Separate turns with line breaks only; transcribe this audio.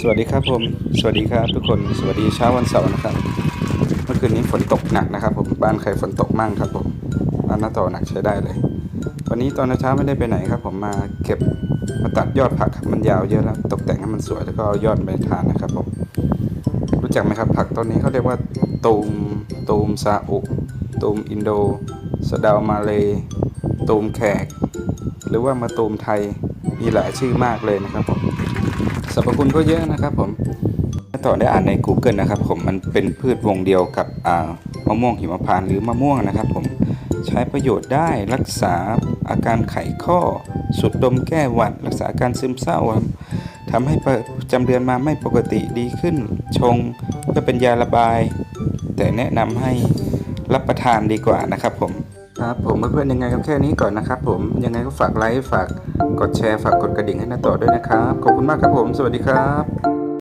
สวัสดีครับผม สวัสดีครับทุกคน สวัสดีเช้าวันเสาร์นะครับ เมื่อคืนนี้ฝนตกหนักนะครับ ผม บ้านใครฝนตกมั่งครับผมบ้านน้าต่อหนักใช้ได้เลย วันนี้ตอนเช้าไม่ได้ไปไหนครับ ผมมาเก็บมาตัดยอดผักครับมันยาวเยอะแล้วตกแต่งให้มันสวยแล้วก็เอายอดไปทานนะครับผม รู้จักไหมครับ ผักต้นนี้เขาเรียกว่าตูมตูมซาอุตูมอินโดสะดาวมาเลตูมแขก หรือว่ามาตูมไทย มีหลายชื่อมากเลยนะครับผมสรรพคุณก็เยอะนะครับผมต่อได้อ่านใน Google นะครับผมมันเป็นพืชวงเดียวกับมะม่วงหิมพานต์หรือมะม่วงนะครับ ผมใช้ประโยชน์ได้รักษาอาการไขข้อ สุดดมแก้หวัด รักษาอาการซึมเศร้าครับทำให้ประจำเดือนมาไม่ปกติดีขึ้น ชงเพื่อเป็นยาระบาย แต่แนะนำให้รับประทานดีกว่านะครับผม ครับผมเพื่อนๆยังไงก็แค่นี้ก่อนนะครับผมยังไงก็ฝากไลค์ฝากกดแชร์ ฝากกดกระดิ่งให้น้าต่อด้วยนะครับ ขอบคุณมากครับผม สวัสดีครับ